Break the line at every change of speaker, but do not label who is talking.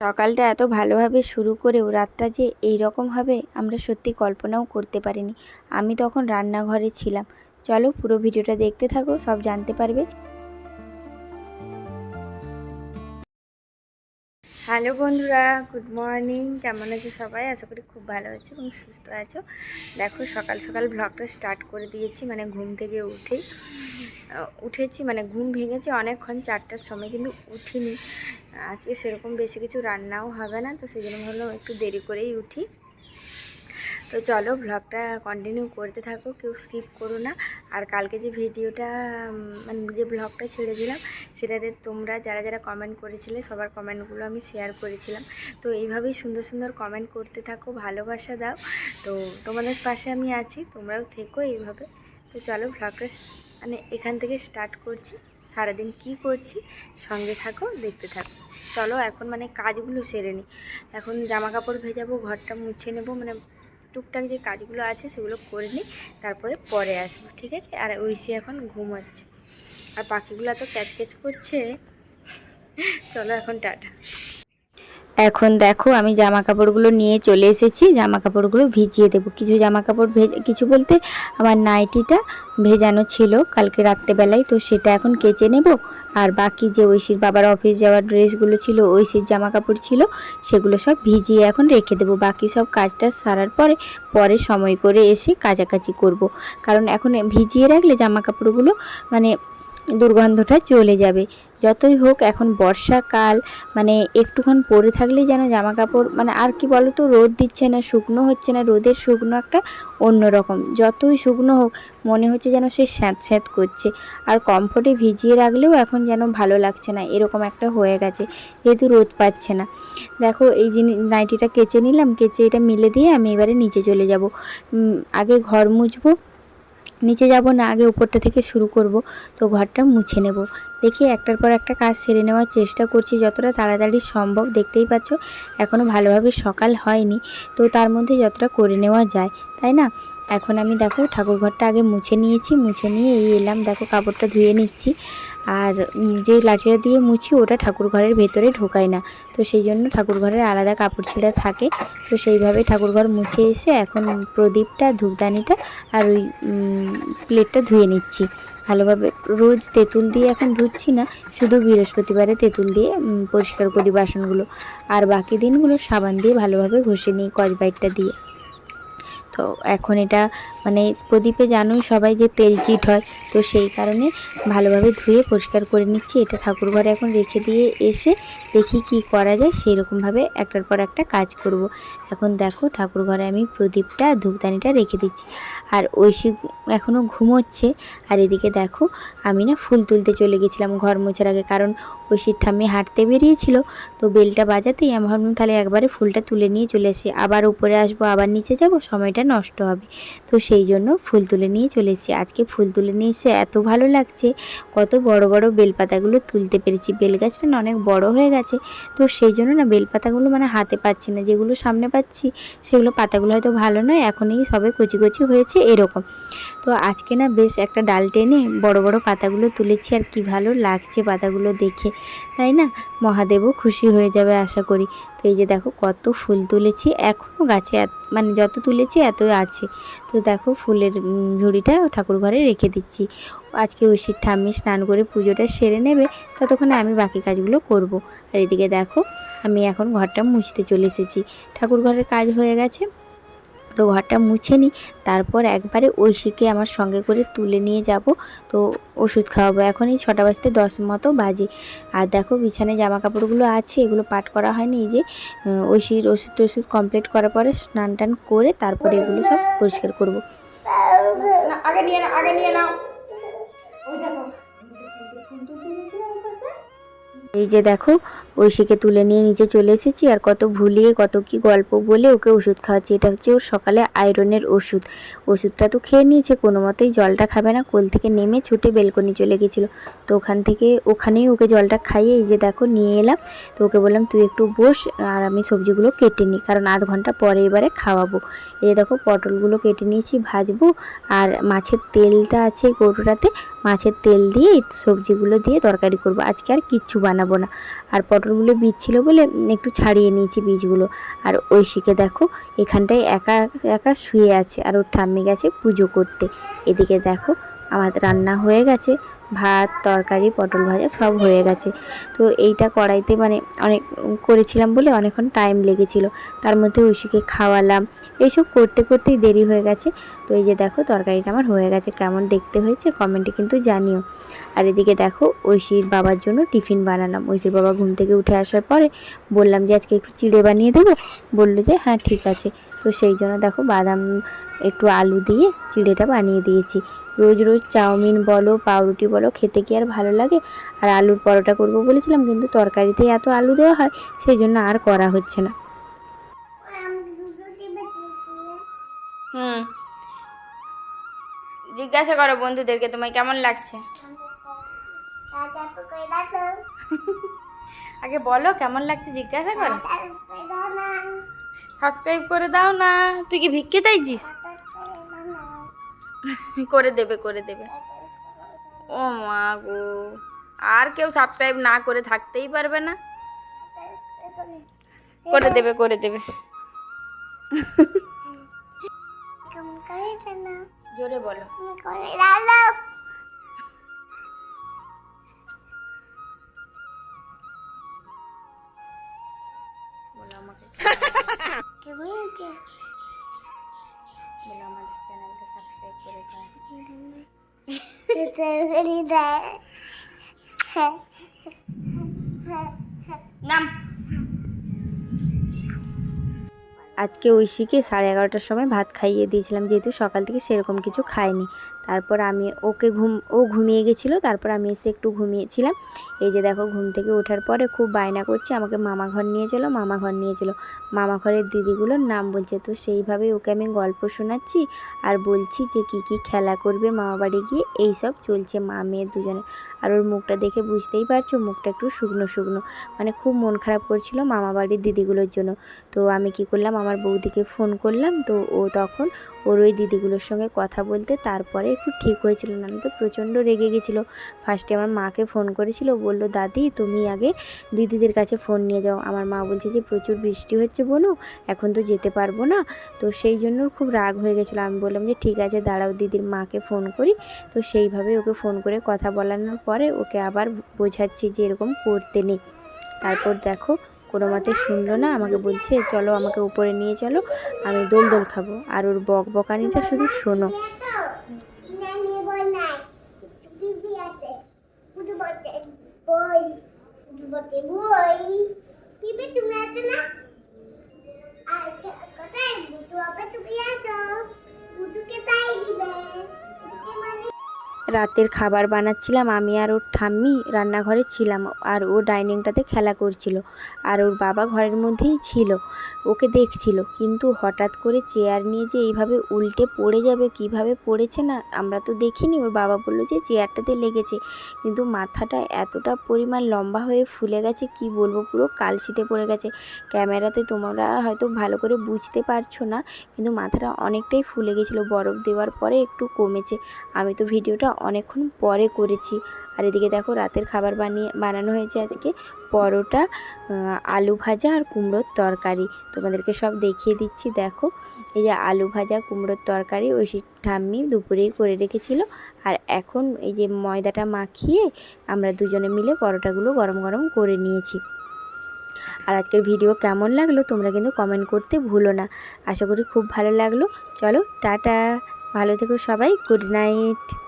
সকালটা এত ভালোভাবে শুরু করেও রাতটা যে এই রকম হবে, আমরা সত্যি কল্পনাও করতে পারিনি। আমি তখন রান্নাঘরে ছিলাম। চলো পুরো ভিডিওটা দেখতে থাকো, সব জানতে পারবে। হ্যালো বন্ধুরা গুড মর্নিং কেমন আছো সবাই? আশা করি খুব ভালো আছো এবং সুস্থ আছো। দেখো, সকাল সকাল ব্লগটা স্টার্ট করে দিয়েছি মানে ঘুম থেকে উঠেই উঠেছি মানে ঘুম ভেঙেছি অনেকক্ষণ, চারটার সময় কিন্তু উঠিনি। আজকে সেরকম বেশি কিছু রান্নাও হবে না, তো সেই জন্য ভাবলাম একটু দেরি করেই উঠি। তো চলো ব্লগটা কন্টিনিউ করতে থাকো, কেউ স্কিপ করো না। আর কালকে যে ভিডিওটা মানে যে ব্লগটা ছেড়ে দিলাম সেটাতে তোমরা যারা যারা কমেন্ট করেছিলে, সবার কমেন্টগুলো আমি শেয়ার করেছিলাম। তো এইভাবেই সুন্দর সুন্দর কমেন্ট করতে থাকো, ভালোবাসা দাও। তো তোমাদের পাশে আমি আছি, তোমরাও থেকো এইভাবে। তো চলো ব্লগটা মানে এখান থেকে স্টার্ট করছি। সারাদিন কি করছি, সঙ্গে থাকো, দেখতে থাকো। চলো এখন মানে কাজগুলো সেরে নিই এখন জামা কাপড় ভেজাবো, ঘরটা মুছে নেব মানে টুকটাক যে কাজগুলো আছে সেগুলো করে নিই তারপরে পরে আসব, ঠিক আছে? আর ঐশী এখন ঘুমাচ্ছে। আর পাখিগুলো ক্যাচ ক্যাচ করছে। চলো এখন টাটা। এখন দেখো, আমি জামা কাপড়গুলো নিয়ে চলে এসেছি। জামা কাপড়গুলো ভিজিয়ে দেবো। কিছু জামা কাপড় ভেজে, কিছু বলতে আমার নাইটিটা ভেজানো ছিল কালকে রাত্রেবেলায়, তো সেটা এখন কেচে নেব। আর বাকি যে ঐশীর বাবার অফিস যাওয়ার ড্রেসগুলো ছিল, ঐশীর জামা কাপড় ছিল, সেগুলো সব ভিজিয়ে এখন রেখে দেবো। বাকি সব কাজটা সারার পরে পরে সময় করে এসে কাচাকাচি করব। কারণ এখন ভিজিয়ে রাখলে জামা কাপড়গুলো মানে দুর্গন্ধটা চলে যাবে। যতই হোক, এখন বর্ষাকাল মানে একটুক্ষণ পরে থাকলেই যেন জামা কাপড় মানে আর কি বলো তো রোদ দিচ্ছে না, শুকনো হচ্ছে না, রোদের শুকনো একটা অন্যরকম যতই শুকনো হোক, মনে হচ্ছে যেন সে স্যাঁত স্যাঁত করছে। আর কমফোর্টে ভিজিয়ে রাখলেও এখন যেন ভালো লাগছে না, এরকম একটা হয়ে গেছে, যেহেতু রোদ পাচ্ছে না। দেখো, এই জিনিস নাইটিটা কেচে নিলাম, কেচে এটা মিলে দিয়ে আমি এবারে নিচে চলে যাব। আগে ঘর মুছবো নিচে যাব না আগে উপরটা থেকে শুরু করব তো ঘরটা মুছে নেব। দেখি একটার পর একটা কাজ সেরে নেওয়ার চেষ্টা করছি। যতটা তাড়াতাড়ি সম্ভব, দেখতেই পাচ্ছ এখনও ভালোভাবে সকাল হয়নি। তো তার মধ্যে যতটা করে নেওয়া যায়, তাই না? এখন আমি দেখো, ঠাকুর ঘরটা আগে মুছে নিয়েছি। মুছে নিয়ে এই এলাম, দেখো কাপড়টা ধুয়ে নিচ্ছি। আর যে লাঠিটা দিয়ে মুছি, ওটা ঠাকুর ঘরের ভেতরে ঢোকায় না। তো সেই জন্য ঠাকুর ঘরের আলাদা কাপড় ছেঁড়া থাকে। তো সেইভাবে ঠাকুর ঘর মুছে এসে এখন প্রদীপটা, ধূপদানিটা আর ওই প্লেটটা ধুয়ে নিচ্ছি। ভালোভাবে রোজ তেঁতুল দিয়ে এখন ধুচ্ছি না, শুধু বৃহস্পতিবারে তেঁতুল দিয়ে পরিষ্কার করি বাসনগুলো। আর বাকি দিনগুলো সাবান দিয়ে ভালোভাবে ঘষে নিই কচবাইটটা দিয়ে। তো এখন এটা মানে প্রদীপে জানোই সবাই যে তেল চিট হয় তো সেই কারণে ভালোভাবে ধুয়ে পরিষ্কার করে নিচ্ছি। এটা ঠাকুর ঘরে এখন রেখে দিয়ে এসে দেখি কি করা যায় সেই রকমভাবে একটার পর একটা কাজ করব। এখন দেখো ঠাকুর ঘরে আমি প্রদীপটা, ধূপদানিটা রেখে দিচ্ছি। আর ঐশী এখনও ঘুমোচ্ছে। আর এদিকে দেখো আমি না ফুল তুলতে চলে গেছিলাম ঘর মোছার আগে, কারণ ঐশীর ঠাম্মি হাঁটতে বেরিয়েছিল। তো বেলটা বাজাতেই আমি ভাবলাম তাহলে একবারে ফুলটা তুলে নিয়ে চলে এসেছি আবার উপরে আসব, আবার নিচে যাব, সময়টা নষ্ট হবে। তো সেই জন্য ফুল তুলে নিয়ে চলে আজকে ফুল তুলে নিয়ে এসে এত ভালো লাগছে। কত বড় বড় বেলপাতাগুলো তুলতে পেরেছি। বেল গাছটা না অনেক বড় হয়ে গেছে। তো সেই জন্য না বেলপাতাগুলো মানে হাতে পাচ্ছি না। যেগুলো সামনে পাচ্ছি, সেগুলো পাতাগুলো হয়তো ভালো নয়। এখনই সবে কচি কচি হয়েছে এরকম। তো আজকে না বেশ একটা ডাল টেনে বড় বড় পাতাগুলো তুলেছি আর কি ভালো লাগছে পাতাগুলো দেখে। তাই না? মহাদেবও খুশি হয়ে যাবে আশা করি। তো এই যে দেখো কত ফুল তুলেছি। এখনও গাছে এত- মানে যত তুলেছি এত আছে। তো দেখো ফুলের ঝুড়িটা ঠাকুর ঘরে রেখে দিচ্ছি। আজকে ঐশীর ঠাম্মি স্নান করে পুজোটা সেরে নেবে, ততক্ষণে আমি বাকি কাজগুলো করব। আর এদিকে দেখো, আমি এখন ঘরটা মুছতে চলে এসেছি। ঠাকুর ঘরের কাজ হয়ে গেছে। তো ঘরটা মুছে নিই। তারপর একবারে ঐশীকে আমার সঙ্গে করে তুলে নিয়ে যাব। তো ওষুধ খাওয়াবো। এখন এই ছটা বাজতে দশ মতো বাজে। আর দেখো বিছানায় জামা কাপড়গুলো আছে, এগুলো পাট করা হয়নি যে। ঐশীর ওষুধ টষুধ কমপ্লিট করার পরে স্নান টান করে তারপরে এগুলো সব পরিষ্কার করব। আগে নিয়ে আগে নিয়ে নাও। এই যে দেখো, ঐশীকে তুলে নিয়ে নিচে চলে এসেছি আর কত ভুলিয়ে কত কি গল্প বলে ওকে ওষুধ খাওয়াচ্ছি। এটা হচ্ছে ওর সকালে আয়রনের ওষুধ। ওষুধটা তো খেয়ে নিয়েছে, কোনো মতেই জলটা খাবে না, কোল থেকে নেমে ছুটে বেলকনি চলে গেছিল। তো ওখান থেকে, ওখানেই ওকে জলটা খাইয়ে এই যে দেখো নিয়ে এলাম। তো ওকে বললাম, তুই একটু বস আর আমি সবজিগুলো কেটে নিই, কারণ আধ ঘণ্টা পরে এবারে খাওয়াবো। এই দেখো, পটলগুলো কেটে নিয়েছি, ভাজবো। আর মাছের তেলটা আছে কৌটোটাতে মাছের তেল দিয়ে সবজিগুলো দিয়ে তরকারি করব। আজকে আর কিচ্ছু বানাবো না। আর পটলগুলো বীজ ছিল বলে একটু ছাড়িয়ে নিয়েছি বীজগুলো। আর ঐশীকে দেখো, এখানটায় একা একা শুয়ে আছে। আর ওর ঠাম্মি গেছে পুজো করতে। এদিকে দেখো আমার রান্না হয়ে গেছে। ভাত, তরকারি, পটল ভাজা সব হয়ে গেছে। তো এইটা কড়াইতে মানে অনেক করেছিলাম বলে অনেকক্ষণ টাইম লেগেছিল। তার মধ্যে ঐশীকে খাওয়ালাম। এইসব করতে করতেই দেরি হয়ে গেছে। তো এই যে দেখো তরকারিটা আমার হয়ে গেছে। কেমন দেখতে হয়েছে কমেন্টে কিন্তু জানিও। আর এদিকে দেখো ঐশীর বাবার জন্য টিফিন বানালাম। ঐশীর বাবা ঘুম থেকে উঠে আসার পরে বললাম যে আজকে একটু চিড়ে বানিয়ে দেবো। বলল যে হ্যাঁ ঠিক আছে। তো সেই জন্য দেখো বাদাম একটু আলু দিয়ে চিড়েটা বানিয়ে দিয়েছি। রোজ রোজ চাউমিন বলো পাউরুটি বলো খেতে কি আর ভালো লাগে? আর আলুর পরোটা করব বলেছিলাম কিন্তু তরকারিতে এত আলু দেওয়া হয় সেই জন্য আর করা হচ্ছে না। হুম। জিজ্ঞাসা করো বন্ধুদেরকে তোমায় কেমন লাগছে? আগে বলো কেমন লাগছে জিজ্ঞাসা করো? সাবস্ক্রাইব করে দাও না। তুই কি ভিক্ষে চাইছিস? করে দেবে করে দেবে। ও মা গো আর কেউ সাবস্ক্রাইব না করে থাকতেই পারবে না। করে দেবে করে দেবে। জোরে বলো। বলো নাম আজকে ঐশীকে সাড়ে এগারোটার সময় ভাত খাইয়ে দিয়েছিলাম, যেহেতু সকাল থেকে সেরকম কিছু খায়নি তারপর আমি ওকে ঘুম, ও ঘুমিয়ে গেছিল, তারপর আমি এসে একটু ঘুমিয়েছিলাম। এই যে দেখো, ঘুম থেকে ওঠার পরে খুব বায়না করছে, আমাকে মামা ঘর নিয়ে চলো, মামা ঘর নিয়ে চলো। মামা ঘরের দিদিগুলোর নাম বলছে, তো সেইভাবেই ওকে আমি গল্প শোনাচ্ছি আর বলছি যে কি কি খেলা করবে মামা বাড়ি গিয়ে, এই সব চলছে মা, মেয়ে দুজনে। আর ওর মুখটা দেখে বুঝতেই পারছ, মুখটা একটু শুকনো শুকনো। মানে খুব মন খারাপ করছিল মামা বাড়ির দিদিগুলোর জন্য। তো আমি কি করলাম আমার বৌদিকে ফোন করলাম, তো ও তখন ওর ওই দিদিগুলোর সঙ্গে কথা বলতে তারপরে একটু ঠিক হয়েছিল না। তো প্রচণ্ড রেগে গেছিল। ফার্স্টে আমার মাকে ফোন করেছিল, বলল, দাদি, তুমি আগে দিদিদের কাছে ফোন নিয়ে যাও। আমার মা বলছে যে, প্রচুর বৃষ্টি হচ্ছে বনু, এখন তো যেতে পারব না। তো সেই জন্য খুব রাগ হয়ে গেছিল। আমি বললাম যে, ঠিক আছে, দাঁড়াও, দিদির মাকে ফোন করি। তো সেইভাবে ওকে ফোন করে কথা বলানোর পরে ওকে আবার বোঝাচ্ছি যে, এরকম করতে নেই। তারপর দেখো কোনো মতে শুনলো না আমাকে বলছে চলো আমাকে উপরে নিয়ে চলো আমি দোল দোল খাব আর ওর বক বকানিটা শুধু শোনো রাতের খাবার বানাচ্ছিলাম, আমি আর ওর ঠাম্মি রান্নাঘরে ছিলাম আর ও ডাইনিংটাতে খেলা করছিল আর ওর বাবা ঘরের মধ্যেই ছিল, ওকে দেখছিল। কিন্তু হঠাৎ করে চেয়ার নিয়ে যে এইভাবে উল্টে পড়ে যাবে, কীভাবে পড়েছে না, আমরা তো দেখিনি। ওর বাবা বলল যে চেয়ারটাতে লেগেছে, কিন্তু মাথাটা এতটা পরিমাণ লম্বা হয়ে ফুলে গেছে, কি বলব পুরো কালশিটে পড়ে গেছে। ক্যামেরাতে তোমরা হয়তো ভালো করে বুঝতে পারছ না, কিন্তু মাথাটা অনেকটাই ফুলে গেছিল, বরফ দেওয়ার পরে একটু কমেছে। আমি তো ভিডিওটা অনেকক্ষণ পরে করেছি। আর এদিকে দেখো রাতের খাবার বানিয়ে, বানানো হয়েছে আজকে পরোটা আলু ভাজা আর কুমড়োর তরকারি। তোমাদেরকে সব দেখিয়ে দিচ্ছি, দেখো। এই যে আলু ভাজা, কুমড়োর তরকারি, ওই ঠাম্মি দুপুরেই করে রেখেছিল। আর এখন এই যে ময়দাটা মাখিয়ে আমরা দুজনে মিলে পরোটাগুলো গরম গরম করে নিয়েছি। আর আজকের ভিডিও কেমন লাগল তোমরা কিন্তু কমেন্ট করতে ভুলো না। আশা করি খুব ভালো লাগল। চলো, টাটা। ভালো থেকো সবাই। Good night.